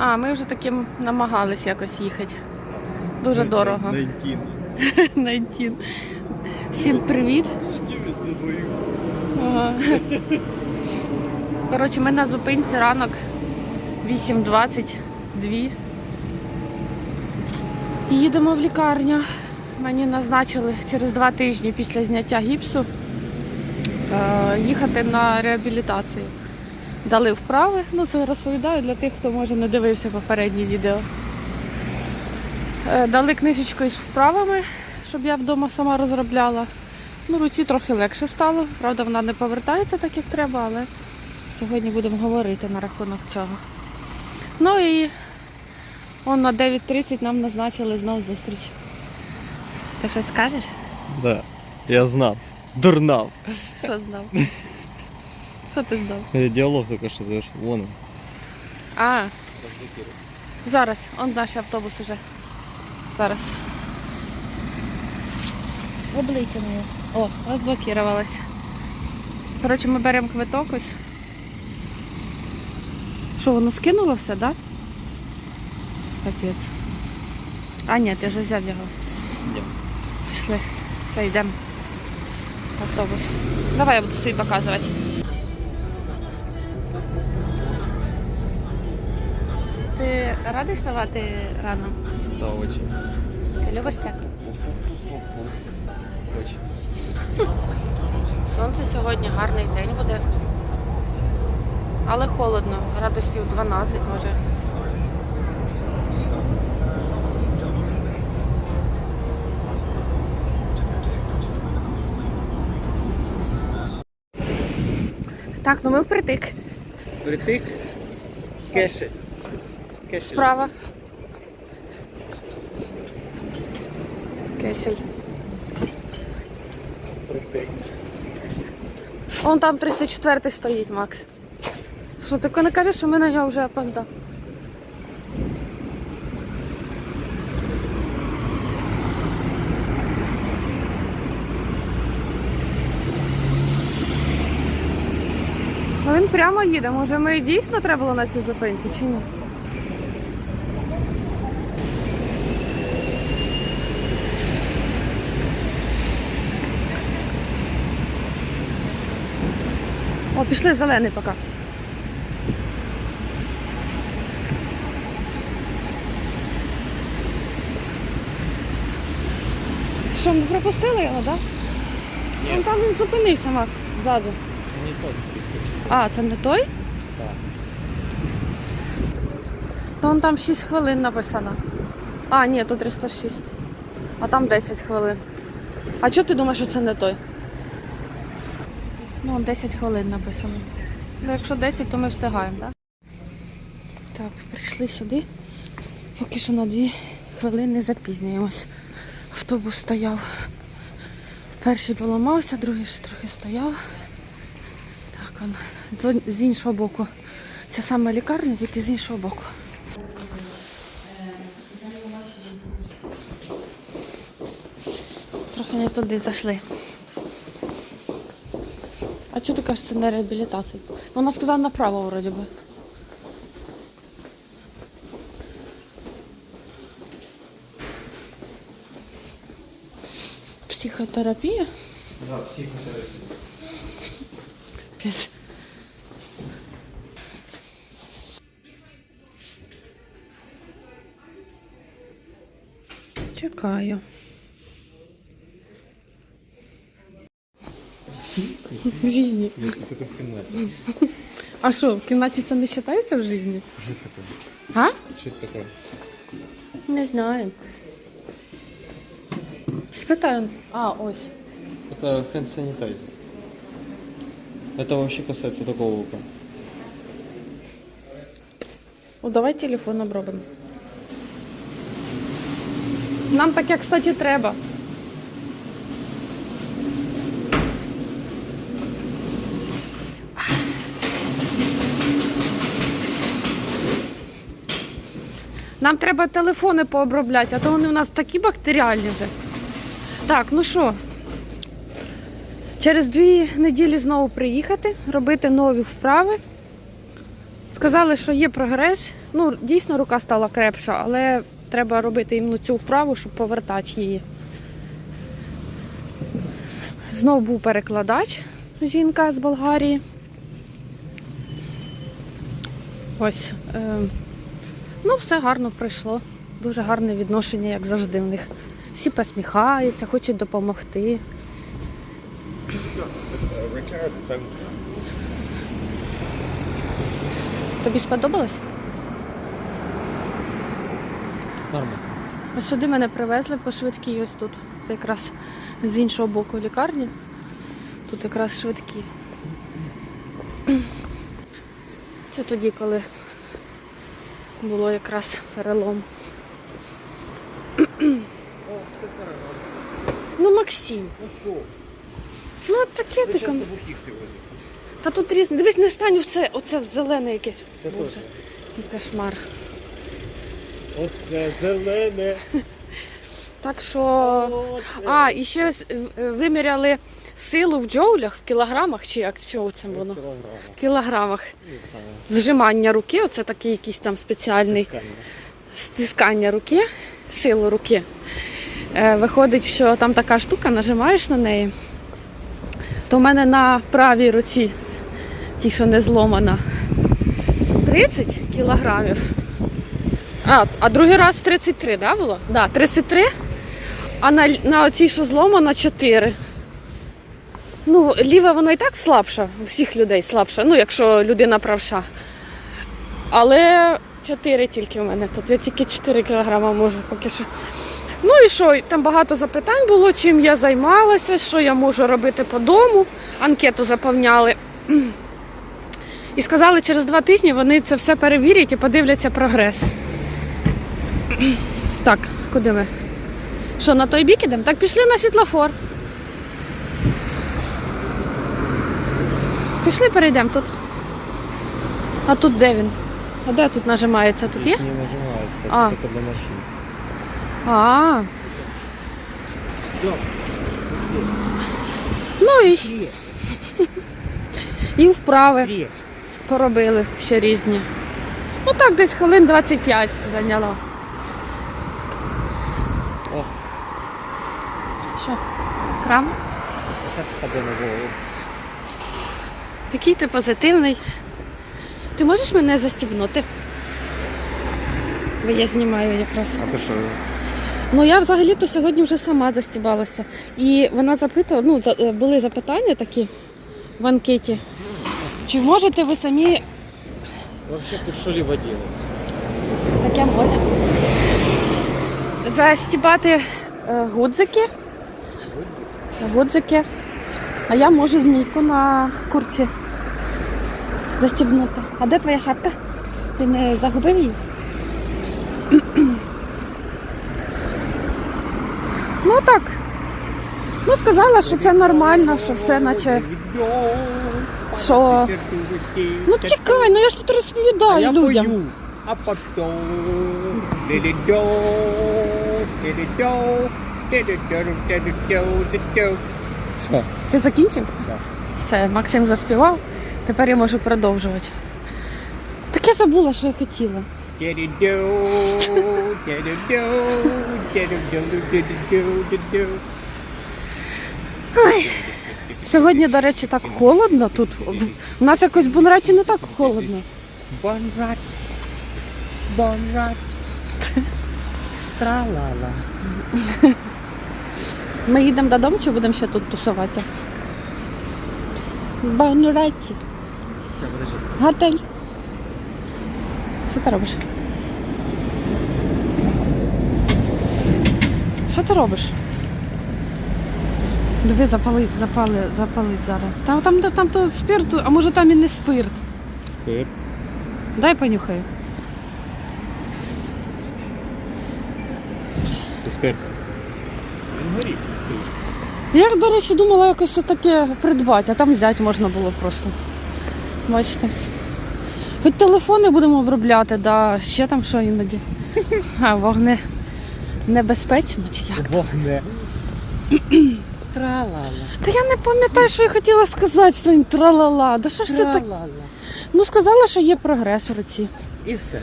А, ми вже таким намагались якось їхати. Дуже дорого. Найти. Найти. Всім привіт. Ага. Коротше, ми на зупинці ранок 8.22. Їдемо в лікарню. Мені назначили через два тижні після зняття гіпсу е, їхати на реабілітацію. Дали вправи. Ну, це розповідаю для тих, хто може не дивився попередні відео. Е, Дали книжечку із вправами, щоб я вдома сама розробляла. Ну, руці трохи легше стало. Правда, вона не повертається так, як треба, але сьогодні будемо говорити на рахунок цього. Ну і он на 9.30 нам назначили знову зустріч. Ти щось скажеш? Да. Я знав. Дурнав. Що знав? Що ти знав? Э, Диалог только что завершил. Вон он. А, зараз, он наш автобус уже. Зараз. Обличчя моє. О, розблокувалось. Коротше, ми беремо квиток ось. Що, воно скинуло все, так? Да? Капець. А, ні, ти вже взяв його. Ні. Пішли. Все, йдемо. Автобус. Давай я буду собі показувати. Ти радий вставати рано? Да, очень. Ти любиш це? Очень. Сонце сьогодні гарний день буде. Але холодно, градусів 12 може. Так, ну ми впритик. Притык. Кеши. Справа. Притык. Он там 304 стоїть, Макс. Що, ти не кажеш, що ми на нього вже опоздали? Ну він прямо їде. Може ми дійсно треба було на цій зупинці чи ні? Пішли зелений поки. Що, ми пропустили його, так? Ні. Вон там він зупинився, Макс, ззаду. Не тот. А, це не той? Так. То вон там 6 хвилин написано. А, ні, то 306. А там 10 хвилин. А чого ти думаєш, що це не той? Ну, 10 хвилин написано. Ну, якщо 10, то ми встигаємо, так? Так, прийшли сюди. Поки що на 2 хвилини запізнюємось. Автобус стояв. Перший поламався, другий ж трохи стояв. Так, он з- іншого боку. Це саме лікарня, тільки з іншого боку. Трохи не туди зайшли. Чого ти кажеш, це не реабілітація? Вона сказала направо вроді би. Психотерапія? Да, психотерапия. Пес. Чекаю. В житті. Нет, это только в комнате. А що, в кімнаті це не вважається в житті? Что это такое? А? Что это такое? Не знаю. Спитаю. А, ось. Это hand sanitizer. Это вообще касается такого лука. Ну, давай телефон обробимо. Нам таке, кстати, треба. Нам треба телефони пообробляти, а то вони в нас такі бактеріальні вже. Так, ну що, через дві неділі знову приїхати, робити нові вправи. Сказали, що є прогрес. Ну, дійсно, рука стала крепша, але треба робити іменно цю вправу, щоб повертати її. Знов був перекладач, жінка з Болгарії. Ось. Е, ну, все гарно пройшло. Дуже гарне відношення, як завжди в них. Всі посміхаються, хочуть допомогти. Тобі сподобалось? Нормально. Ось сюди мене привезли по швидкій, ось тут. Це якраз з іншого боку лікарні. Тут якраз швидкі. Це тоді, коли було якраз перелом. Ну, Максим, Ну що? ну от таке ти возиш. Та тут різне. Дивись, не стань в це, оце в зелене якесь. Це Боже, який кошмар. Оце зелене. Так що. Оце. А, і ще е, виміряли силу в джоулях, в кілограмах, чи як що це воно? В кілограмах. Не знаю. Зжимання руки, оце такий якийсь там спеціальний Стискання. стискання руки, силу руки. Е, Виходить, що там така штука, нажимаєш на неї. То в мене на правій руці, ті, що не зломана, 30 кілограмів. А, а другий раз 33, да, було? Так, да, 33. А на, на оцій, що зломана, 4. Ну, ліва вона і так слабша, у всіх людей слабша, ну, якщо людина правша. Але 4 тільки в мене. Тут я тільки 4 кілограма можу поки що. Ну і що, там багато запитань було, чим я займалася, що я можу робити по дому. Анкету заповняли. І сказали, через два тижні вони це все перевірять і подивляться прогрес. Так, куди ми? Що, на той бік ідемо? Так пішли на світлофор. Пішли перейдемо тут. А тут де він? А де тут нажимається? Тут є? Не нажимається, А. це тільки для машин. А. Ну і, щ- і вправи поробили ще різні. Ну так, десь хвилин 25 зайняло. О. Що? Крам? Зараз спаде на голову. Який ти позитивний. Ти можеш мене застібнути? Бо я знімаю якраз. А ти що? Ну я взагалі-то сьогодні вже сама застібалася. І вона запитувала, ну, е, були запитання такі в анкеті. Чи можете ви самі Вообще тут що-либо делать. таке може? Застібати е, гудзики. Гудзики. А я можу змійку на курці застібнути. А де твоя шапка? Ти не загубив її? ну так. Ну сказала, що це нормально, що все наче. Що? Ну чекай, ну я ж тут розповідаю людям. пою. А потом. Що? Ти закінчив? Так. Все, Максим заспівав. Тепер я можу продовжувати. Так я забула, що я хотіла. Дидидо. Сьогодні, до речі, так холодно тут. У нас якось в Бунраті не так холодно. Бонрат, бонрат, тралала. Ми їдемо додому чи будемо ще тут тусуватися? В Готель. Що ти робиш? Що ти робиш? Диви, запалить, запали, запалить зараз. Там, там, там, там то спирт, а може там і не спирт. Спирт. Дай понюхаю. Це спирт. Він. Я, до речі, думала якось таке придбати, а там взяти можна було просто. Бачите. Хоч телефони будемо обробляти, да, ще там що іноді. А, вогне небезпечно чи як? Вогне. Тралала. Та я не пам'ятаю, що я хотіла сказати з твоїм тралала. Да що ж це так? Тралала. Ну, сказала, що є прогрес у руці. І все.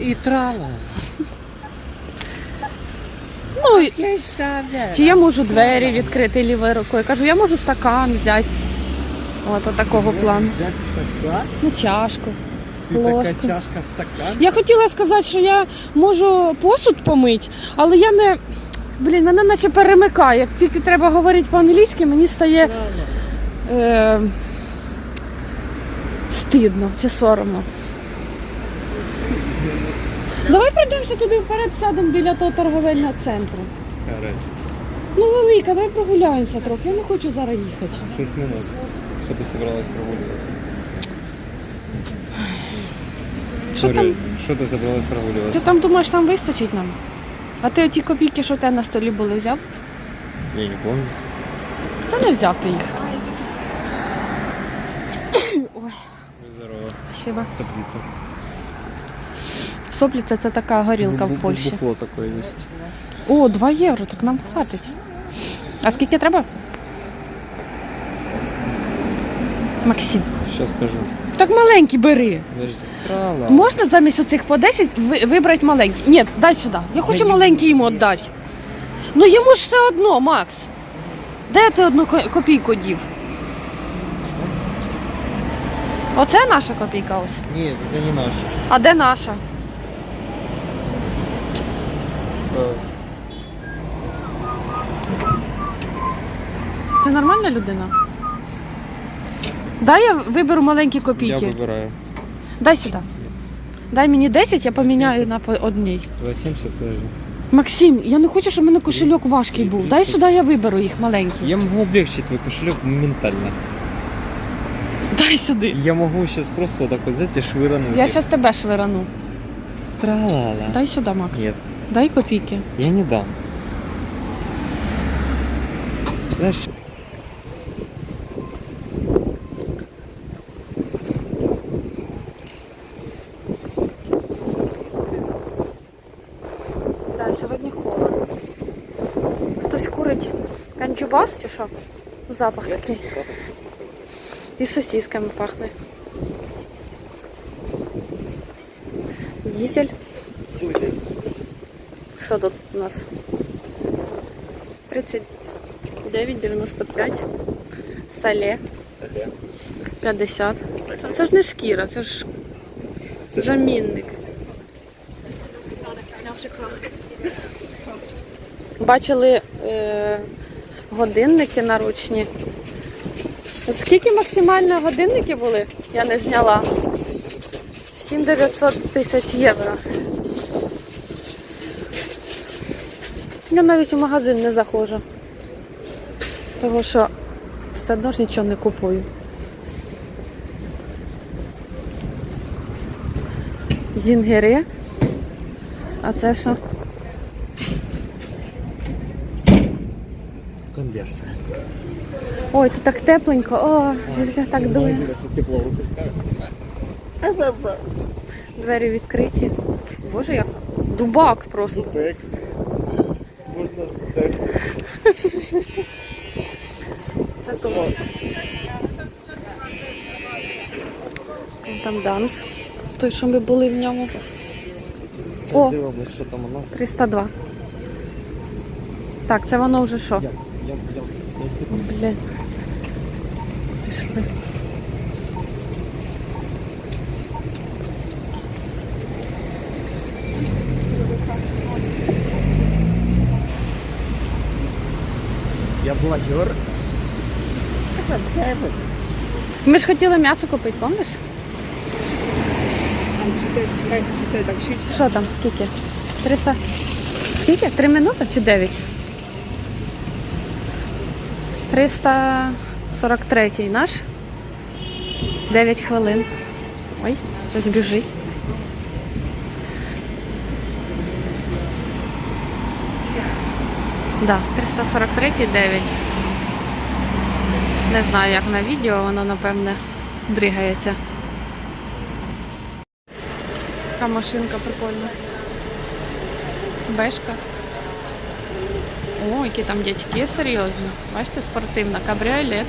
І трала. Ну, Я ж сам, чи я можу двері відкрити лівою рукою. Кажу, я можу стакан взяти. От, от такого плану. Стакан? Ну, чашку. Ти Ложку. така чашка стакан? Я хотіла сказати, що я можу посуд помити, але я не. Блін, мене наче перемикає. Як тільки треба говорити по-англійськи, мені стає е, стидно чи соромно. Давай пройдемося туди вперед, сядемо біля того торговельного центру. Ну, велика, давай прогуляємося трохи. Я не хочу зараз їхати. 6 минут. Что ты собралась прогуливаться? Що там? Что ты собралась Ти прогуливаться? там думаєш, там вистачить нам? А ти оті копійки, що в тебе на столі були, взяв? Я не помню. Та не взяв ти їх. Ой, Здорово. спасибо. Соплица. Сопліця це така горілка в Польщі. Бухло такое есть. О, 2 євро, так нам хватить. А скільки треба? Максим. Сейчас скажу. Так маленький бери. Можна замість оцих по 10 ви- вибрати маленький? Ні, дай сюди. Я хочу маленький йому віддати. Ну йому ж все одно, Макс. Де ти одну ко- копійку дів? Оце наша копійка ось. Нет, это не наше. А де наша? Це нормальна людина? Дай я виберу маленькі Я копійки. выбираю. Дай сюди. Дай мені 10, я поміняю на по одній. 2,70, подожди. Максим, я не хочу, щоб у мене кошельок важкий був. Дай сюди, я виберу їх маленькі. Я могу облегчить твой кошелек моментально. Дай сюди. Я могу сейчас просто вот так вот взять и швырнуть. Я зараз тебе швирану. Тралала. Дай сюди, Макс. Нет, Дай копійки. я не дам. Знаешь, Да, сьогодні холодно. Хтось курить канчубас чи що? Запах такий. І сосісками пахне. Дізель. Що тут у нас? 39,95. Сале. 50. Це, це ж не шкіра, це ж замінник. Бачили е, годинники наручні. Скільки максимально годинники були? Я не зняла. 7900 тисяч євро. Я навіть у магазин не заходжу. Тому що все одно ж нічого не купую. Зінгери. А це що? конверсия. Ой, тут так тепленько. О, звідки так дує. тепло выпускаю. Двері відкриті. Боже, як дубак просто. Так. Це. Там данс. Той, що ми були в ньому. О, Дивимось, що там нас. 302. Так, це воно вже що? Блін. Пішли. Блогер. Ми ж хотіли м'ясо купити, пам'ятаєш? 66. Що там, скільки? 300. Скільки? 3 минути чи 9? 343 наш. 9 хвилин. Ой, хтось біжить. Да, 343 9. Не знаю, як на відео, воно напевне дригається. Така машинка прикольна. Бешка. О, які там дядьки серйозно. Бачите, спортивна. Кабріолет.